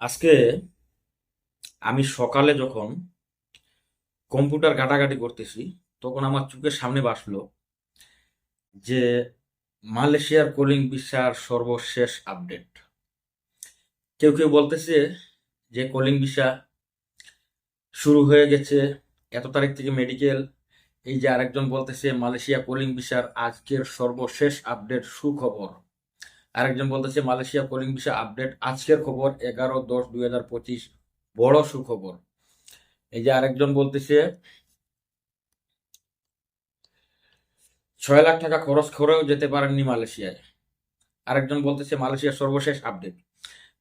আজকে আমি সকালে যখন কম্পিউটার ঘাটাঘাটি করতেছি, তখন আমার চোখের সামনে ভাসলো যে মালয়েশিয়ার কলিং ভিসার সর্বশেষ আপডেট। কেউ কেউ বলতেছে যে কলিং ভিসা শুরু হয়ে গেছে, এত তারিখ থেকে মেডিকেল এই যে আরেকজন বলতেছে মালয়েশিয়া কলিং ভিসার আজকের সর্বশেষ আপডেট সুখবর। আরেকজন বলতেছে, মালয়েশিয়া কলিং বিষয়ে আপডেট আজকের খবর এগারো দশ দুই হাজার পঁচিশ, বড় সুখবর। এই যে আরেকজন বলতেছে, ছয় লাখ টাকা খরচ করেও যেতে পারেননি মালয়েশিয়ায়। আরেকজন বলতেছে, মালয়েশিয়ার সর্বশেষ আপডেট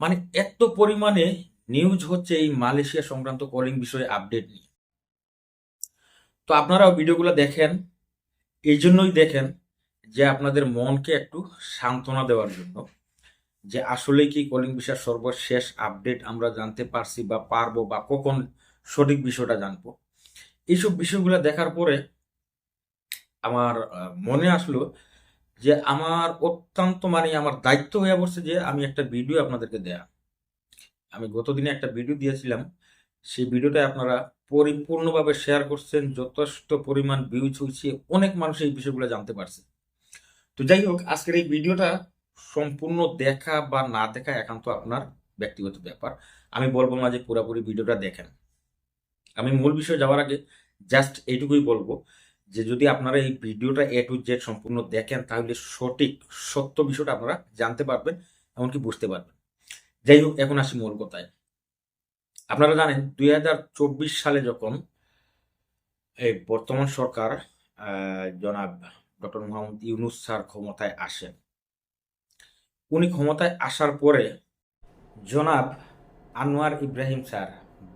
মানে এত পরিমাণে নিউজ হচ্ছে এই মালয়েশিয়া সংক্রান্ত কলিং বিষয়ে আপডেট নিয়ে। তো আপনারাও ভিডিওগুলো দেখেন, এই জন্যই দেখেন যে আপনাদের মনকে একটু সান্ত্বনা দেওয়ার জন্য। যে আসলে কি কলিং বিষয়ের সর্বশেষ আপডেট আমরা জানতে পারছি বা পারব বা কখন সঠিক বিষয়টা জানব। এইসব বিষয়গুলো দেখার পরে আমার মনে আসলো যে আমার অত্যন্ত মানে আমার দায়িত্ব হয়ে পড়ছে যে আমি একটা ভিডিও আপনাদেরকে দেয়া। আমি গতদিনে একটা ভিডিও দিয়েছিলাম। সেই ভিডিওটা আপনারা পরিপূর্ণভাবে শেয়ার করছেন যথেষ্ট পরিমাণ ভিউজ হয়েছে অনেক মানুষ এই বিষয়গুলো জানতে পারছে। তো যাই হোক, আজকের এই ভিডিওটা সম্পূর্ণ দেখা বা না দেখা একান্ত আপনার ব্যক্তিগত ব্যাপার। আমি বলব না যে পুরোপুরি ভিডিওটা দেখেন। আমি মূল বিষয়ে যাওয়ার আগে জাস্ট এইটুকুই বলব যে যদি আপনারা এই ভিডিওটা এ টু জেড সম্পূর্ণ দেখেন, তাহলে সঠিক সত্য বিষয়টা আপনারা জানতে পারবেন, এমনকি বুঝতে পারবেন। যাই হোক, এখন আসি মূল কথায়। আপনারা জানেন, দুই হাজার চব্বিশ সালে যখন এই বর্তমান সরকার জনাব ডক্টর মোহাম্মদ ইউনুস স্যার ক্ষমতায় আসেন। উনি ক্ষমতায় আসার পরে জনাব আনোয়ার ইব্রাহিম স্যার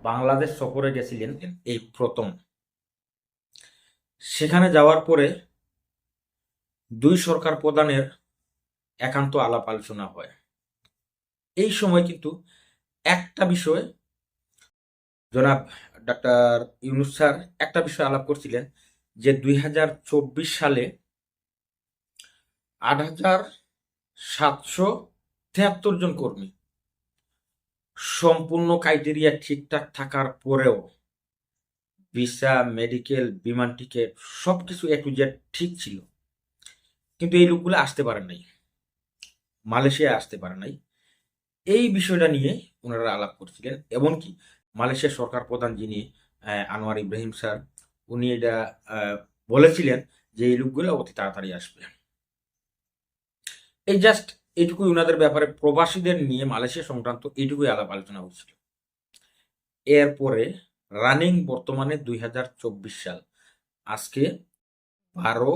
বাংলাদেশ সফরে গেছিলেন এই প্রথম। সেখানে যাওয়ার পরে দুই সরকার প্রধানের একান্ত আলাপ আলোচনা হয়। এই সময় কিন্তু একটা বিষয়ে জনাব ডাক্তার ইউনুস স্যার একটা বিষয় আলাপ করছিলেন যে দুই হাজার চব্বিশ সালে আট হাজার সাতশো তেহাত্তর জন কর্মী। সম্পূর্ণ ক্রাইটেরিয়া ঠিকঠাক থাকার পরেও ভিসা মেডিকেল বিমান টিকিট সবকিছু এ টু জেড ঠিক ছিল। কিন্তু এই লোকগুলো আসতে পারে নাই। মালয়েশিয়া আসতে পারে নাই। এই বিষয়টা নিয়ে ওনারা আলাপ করছিলেন। এমনকি মালয়েশিয়া সরকার প্রধান যিনি আনোয়ার ইব্রাহিম স্যার, উনি এটা বলেছিলেন যে এই লোকগুলো অতি তাড়াতাড়ি আসবে। এই জাস্ট এটুকুই ওনাদের ব্যাপারে, প্রবাসীদের নিয়ে মালয়েশিয়া সংক্রান্ত এটুকুই আলাপ আলোচনা হয়েছিল। এরপরে রানিং বর্তমানে দুই হাজার চব্বিশ সাল। আজকে বারো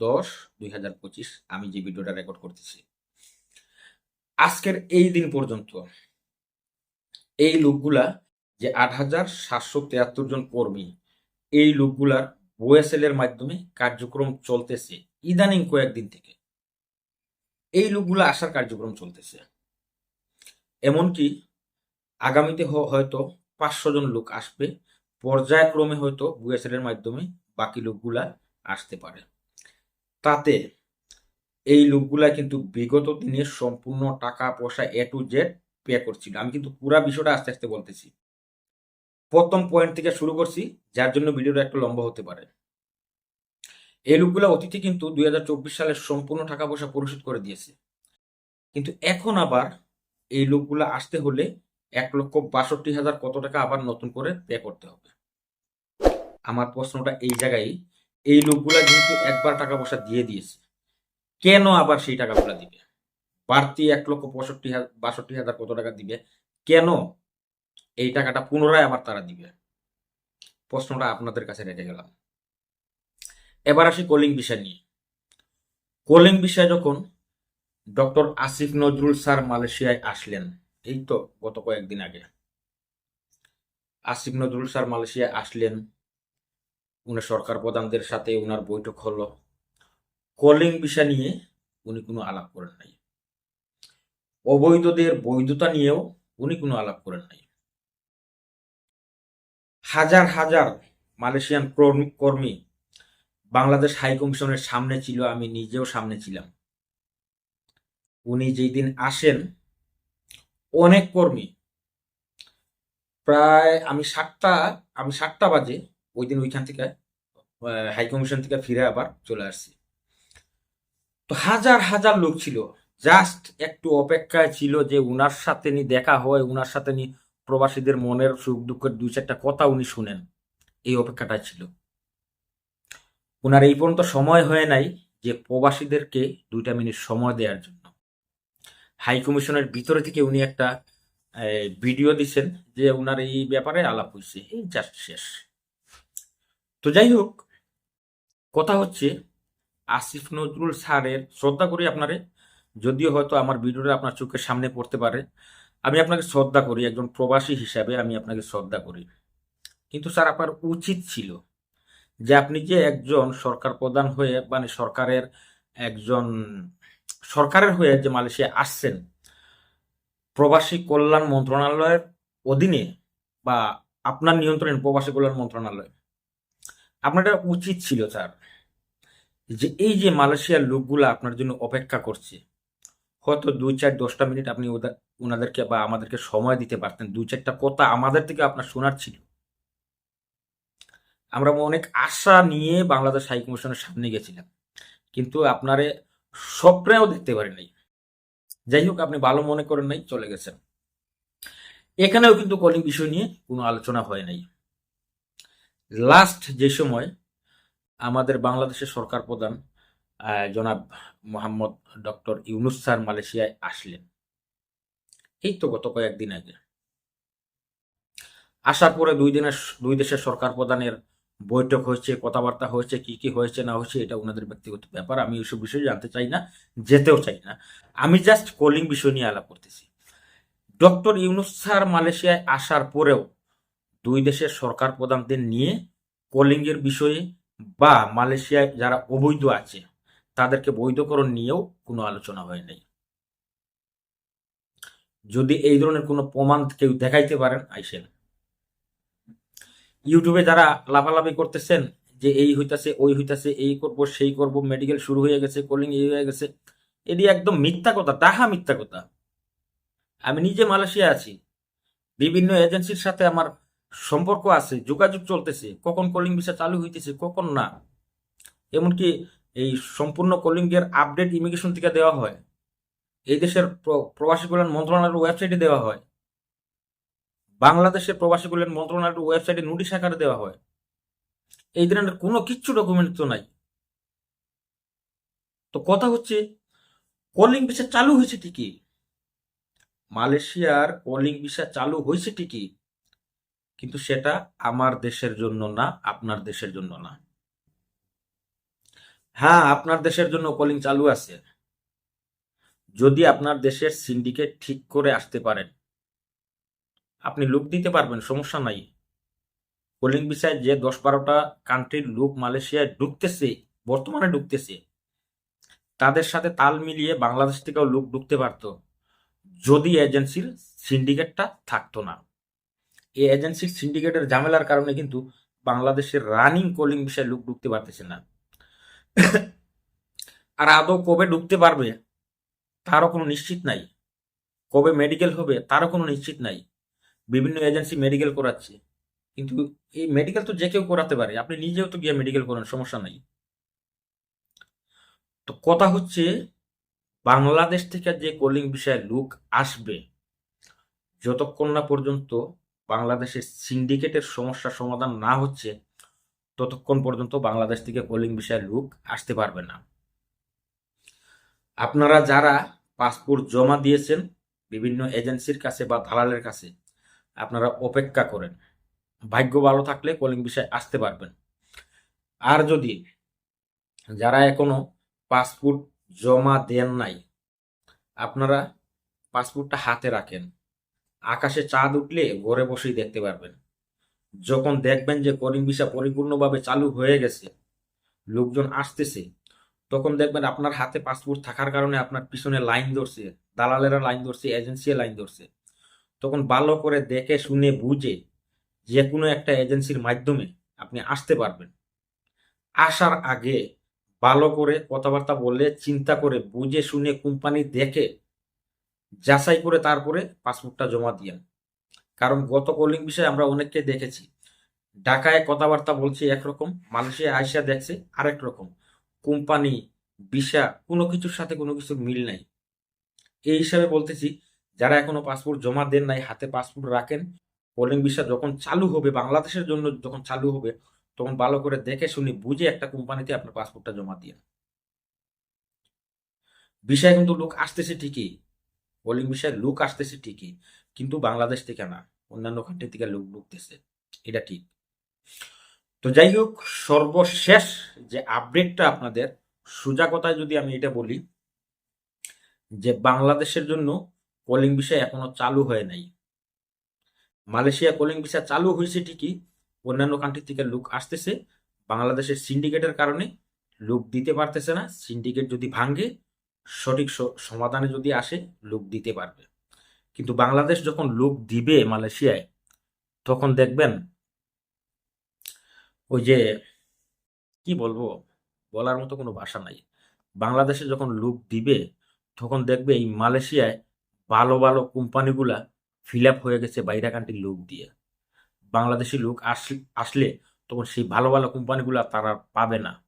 দশ দুই আমি যে ভিডিওটা রেকর্ড করতেছি। আজকের এই দিন পর্যন্ত এই লোকগুলা যে আট হাজার সাতশো তেয়াত্তর জন কর্মী, এই লোকগুলার ওএসএল মাধ্যমে কার্যক্রম চলতেছে ইদানিং কয়েকদিন থেকে। এই লোকগুলো আসার কার্যক্রম চলতেছে। এমনকি আগামীতে হয়তো পাঁচশো জন লোক আসবে, পর্যায়ক্রমে হয়তো বুয়েসেল মাধ্যমে বাকি লোকগুলা আসতে পারে। তাতে এই লোকগুলা কিন্তু বিগত দিনের সম্পূর্ণ টাকা পয়সা এ টু জেড পে করছিল। আমি কিন্তু পুরা বিষয়টা আস্তে আস্তে বলতেছি। প্রথম পয়েন্ট থেকে শুরু করছি, যার জন্য ভিডিওটা একটু লম্বা হতে পারে। এই লোকগুলা অতীতে কিন্তু দুই হাজার চব্বিশ সালে সম্পূর্ণ টাকা পয়সা পরিশোধ করে দিয়েছে। কিন্তু এখন আবার এই লোকগুলা আসতে হলে এক লক্ষ বাষট্টি হাজার কত টাকা আবার নতুন করে পে করতে হবে। আমার প্রশ্নটা এই জায়গায়, এই লোকগুলা যেহেতু একবার টাকা পয়সা দিয়ে দিয়েছে, কেন আবার সেই টাকাগুলা দিবে? বাড়তি এক লক্ষ পঁয়ষট্টি বাষট্টি হাজার কত টাকা দিবে? কেন এই টাকাটা পুনরায় আবার তারা দিবে? প্রশ্নটা আপনাদের কাছে রেখে গেলাম। এবার আসি কলিং বিষয় নিয়ে। কলিং বিষয় যখন ডক্টর আসিফ নজরুল স্যার মালয়েশিয়ায় আসলেন, এই তো গত কয়েকদিন আগে। আসিফ নজরুল স্যার মালয়েশিয়ায় আসলেন উনি সরকার প্রধানদের সাথে উনার বৈঠক হলো। কলিং বিষয় নিয়ে উনি কোনো আলাপ করেন নাই। অবৈধদের বৈধতা নিয়েও উনি কোনো আলাপ করেন নাই। হাজার হাজার মালয়েশিয়ান কর্মী- কর্মী বাংলাদেশ হাই কমিশনের সামনে ছিল, আমি নিজেও সামনে ছিলাম। উনি যেই দিন আসেন, অনেক কর্মী। প্রায় আমি সাতটা আমি সাতটা বাজে, ওই দিন ওইখান থেকে হাই কমিশন থেকে ফিরে আবার চলে আসছি। তো হাজার হাজার লোক ছিল। জাস্ট একটু অপেক্ষায় ছিল যে উনার সাথে নি দেখা হয়, উনার সাথে নি প্রবাসীদের মনের সুখ দুঃখের দুই চারটা কথা উনি শুনেন। এই অপেক্ষাটা ছিল। উনার এই পর্যন্ত সময় হয়ে নাই যে প্রবাসীদেরকে দুইটা মিনিট সময় দেওয়ার জন্য। হাই কমিশনের ভিতরে থেকে উনি একটা ভিডিও দিছেন যে ওনার এই ব্যাপারে আলাপ হয়েছে এই জাস্ট শেষ। তো যাই হোক, কথা হচ্ছে, আসিফ নজরুল স্যারের, শ্রদ্ধা করি আপনারে, যদিও হয়তো আমার ভিডিওটা আপনার চোখের সামনে পড়তে পারে, আমি আপনাকে শ্রদ্ধা করি, একজন প্রবাসী হিসাবে আমি আপনাকে শ্রদ্ধা করি। কিন্তু স্যার, আপনার উচিত ছিল যে আপনি যে একজন সরকার প্রধান হয়ে মানে সরকারের একজন সরকারের হয়ে যে মালয়েশিয়া আসছেন, প্রবাসী কল্যাণ মন্ত্রণালয়ের অধীনে বা আপনার নিয়ন্ত্রণে প্রবাসী কল্যাণ মন্ত্রণালয়, আপনারটা উচিত ছিল স্যার যে এই যে মালয়েশিয়ার লোকগুলো আপনার জন্য অপেক্ষা করছে, হয়তো দুই চার দশটা মিনিট আপনি ওদের ওনাদেরকে বা আমাদেরকে সময় দিতে পারতেন। দুই চারটা কথা আমাদের থেকে আপনার শোনার ছিল। আমরা অনেক আশা নিয়ে বাংলাদেশ হাই কমিশনের সামনে গেছিলাম। কিন্তু আপনারে স্বপ্নেও দেখতে পারি নাই যাই হোক, আপনি ভালো মনে করেন নাই, চলে গেছেন। এখানেও কিন্তু কলিং বিষয় নিয়ে কোনো আলোচনা হয় নাই। লাস্ট যে সময় আমাদের বাংলাদেশের সরকার প্রধান জনাব মোহাম্মদ ডক্টর ইউনুস স্যার মালয়েশিয়ায় আসলেন। এই তো গত কয়েকদিন আগে। আসার পরে দুই দিনের, দুই দেশের সরকার প্রধানের বৈঠক হয়েছে কথাবার্তা হয়েছে কি কি হয়েছে, না হয়েছে, এটা ওনাদের ব্যক্তিগত ব্যাপার। আমি ওইসব বিষয়ে জানতে চাই না, যেতেও চাই না। আমি জাস্ট কলিং বিষয় নিয়ে আলাপ করতেছি। ডক্টর ইউনুস স্যার মালয়েশিয়ায় আসার পরেও দুই দেশের সরকার প্রধানদের নিয়ে কলিংয়ের বিষয়ে বা মালয়েশিয়ায় যারা অবৈধ আছে, তাদেরকে বৈধকরণ নিয়েও কোনো আলোচনা হয় নাই। যদি এই ধরনের কোনো প্রমাণ কেউ দেখাইতে পারেন, আইসেন। ইউটিউবে যারা লাফালাফি করতেছেন, যে এই হইতাছে, ওই হইতাছে, এই করব, সেই করব মেডিকেল শুরু হয়ে গেছে কলিং এই হয়ে গেছে, এটি একদম মিথ্যা কথা, তাহা মিথ্যা কথা। আমি নিজে মালয়েশিয়া আছি। বিভিন্ন এজেন্সির সাথে আমার সম্পর্ক আছে, যোগাযোগ চলতেছে, কখন কলিং ভিসা চালু হইতেছে, কখন না। এমনকি এই সম্পূর্ণ কলিং এর আপডেট ইমিগ্রেশন থেকে দেওয়া হয়। এই দেশের প্র- প্রবাসী কল্যাণ মন্ত্রণালয়ের ওয়েবসাইটে দেওয়া হয়। বাংলাদেশের প্রবাসী কল্যাণ মন্ত্রণালয়ের ওয়েবসাইটে নোটিশ আকারে দেওয়া হয়। এই ধরনের কোনো কিচ্ছু ডকুমেন্ট তো নাই। তো কথা হচ্ছে কলিং ভিসা চালু হয়েছে ঠিকই। মালয়েশিয়ার কলিং ভিসা চালু হয়েছে ঠিকই। কিন্তু সেটা আমার দেশের জন্য না, আপনার দেশের জন্য না। হ্যাঁ আপনার দেশের জন্য কলিং চালু আছে। যদি আপনার দেশের সিন্ডিকেট ঠিক করে আসতে পারেন। আপনি লোক দিতে পারবেন, সমস্যা নাই। কলিং ভিসায় যে দশ বারোটা কান্ট্রির লোক মালয়েশিয়ায় ঢুকতেছে, বর্তমানে ঢুকতেছে, তাদের সাথে তাল মিলিয়ে বাংলাদেশ থেকেও লোক ঢুকতে পারতো। যদি এজেন্সির সিন্ডিকেটটা থাকতো না। এই এজেন্সির সিন্ডিকেটের ঝামেলার কারণে কিন্তু বাংলাদেশের রানিং কলিং বিষয়ে লোক ঢুকতে পারতেছে না। আর আদৌ কবে ঢুকতে পারবে, তারও কোনো নিশ্চিত নাই। কবে মেডিকেল হবে, তারও কোনো নিশ্চিত নাই। বিভিন্ন এজেন্সি মেডিকেল করাচ্ছে। কিন্তু এই মেডিকেল তো যে কেউ করাতে পারে, আপনি নিজেও তো গিয়ে মেডিকেল করেন, সমস্যা নাই। তো কথা হচ্ছে, বাংলাদেশ থেকে যে কলিং বিষয়ে লোক আসবে, যতক্ষণ না পর্যন্ত বাংলাদেশের সিন্ডিকেটের সমস্যা সমাধান না হচ্ছে, ততক্ষণ পর্যন্ত বাংলাদেশ থেকে কলিং বিষয়ে লোক আসতে পারবে না। আপনারা যারা পাসপোর্ট জমা দিয়েছেন, বিভিন্ন এজেন্সির কাছে বা দালালের কাছে আপনারা অপেক্ষা করেন। ভাগ্য ভালো থাকলে কলিং বিষয় আসতে পারবেন। আর যদি যারা এখনও পাসপোর্ট জমা দেন নাই, আপনারা পাসপোর্টটা হাতে রাখেন। আকাশে চাঁদ উঠলে ঘরে বসেই দেখতে পারবেন। যখন দেখবেন যে কলিং ভিসা পরিপূর্ণভাবে চালু হয়ে গেছে, লোকজন আসতেছে, তখন দেখবেন আপনার হাতে পাসপোর্ট থাকার কারণে আপনার পিছনে লাইন ধরছে, দালালেরা লাইন ধরছে এজেন্সি লাইন ধরছে। তখন ভালো করে দেখে, শুনে, বুঝে যে কোনো একটা এজেন্সির মাধ্যমে আপনি আসতে পারবেন। আসার আগে ভালো করে কথাবার্তা বলে, চিন্তা করে, বুঝে, শুনে, কোম্পানি দেখে, যাচাই করে তারপরে পাসপোর্টটা জমা দিয়েন কারণ গত কলিং বিষয়ে আমরা অনেককে দেখেছি, ঢাকায় কথাবার্তা বলছে একরকম মালয়েশিয়া আইসা দেখছে আরেক রকম। কোম্পানি, ভিসা, কোনো কিছুর সাথে কোনো কিছুর মিল নাই। এই হিসাবে বলতেছি যারা এখনও পাসপোর্ট জমা দেন নাই, হাতে পাসপোর্ট রাখেন কলিং ভিসা যখন চালু হবে, বাংলাদেশের জন্য যখন চালু হবে, তখন ভালো করে দেখে শুনে বুঝে একটা কোম্পানিতে আপনার পাসপোর্টটা জমা দিয়ে বিষয় কিন্তু লোক আসতেছে ঠিকই কলিং বিষয়ে লোক আসতেছে ঠিকই, কিন্তু বাংলাদেশ থেকে না, অন্যান্য কান্ট্রি থেকে লোক ঢুকতেছে, এটা ঠিক। তো যাই হোক, সর্বশেষ যে আপডেটটা আপনাদের, সোজা কথায় যদি আমি এটা বলি, যে বাংলাদেশের জন্য কলিং বিষয় এখনও চালু হয় নাই। মালয়েশিয়া কলিং ভিসা চালু হয়েছে ঠিকই, অন্যান্য কান্ট্রি থেকে লোক আসতেছে, বাংলাদেশের সিন্ডিকেটের কারণে লোক দিতে পারতেছে না সিন্ডিকেট যদি ভাঙ্গে সঠিক সমাধানে যদি আসে, লোক দিতে পারবে। কিন্তু বাংলাদেশ যখন লোক দিবে মালয়েশিয়ায়, তখন দেখবেন ওই যে কি বলব, বলার মতো কোনো ভাষা নাই। বাংলাদেশে যখন লোক দিবে, তখন দেখবে এই মালয়েশিয়ায় ভালো ভালো কোম্পানিগুলা ফিল আপ হয়ে গেছে বাইরা কান্ট্রির লোক দিয়ে। বাংলাদেশি লোক আস- আসলে তখন সেই ভালো ভালো কোম্পানিগুলা তারা পাবে না।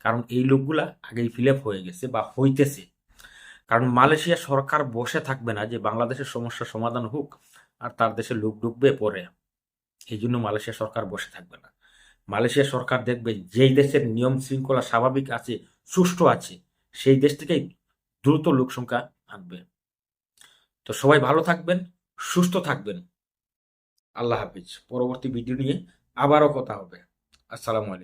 কারণ এই লোকগুলা আগেই ফিল আপ হয়ে গেছে বা হইতেছে। কারণ মালয়েশিয়া সরকার বসে থাকবে না যে বাংলাদেশের সমস্যার সমাধান হোক আর তার দেশে লোক ঢুকবে পরে। এই জন্য মালয়েশিয়া সরকার বসে থাকবে না। মালয়েশিয়া সরকার দেখবে যেই দেশের নিয়ম শৃঙ্খলা স্বাভাবিক আছে, সুষ্ঠু আছে, সেই দেশ থেকেই দ্রুত লোক সংখ্যা আনবে। তো সবাই ভালো থাকবেন, সুস্থ থাকবেন। আল্লাহ হাফিজ। পরবর্তী ভিডিও নিয়ে আবারও কথা হবে। আসসালামু আলাইকুম।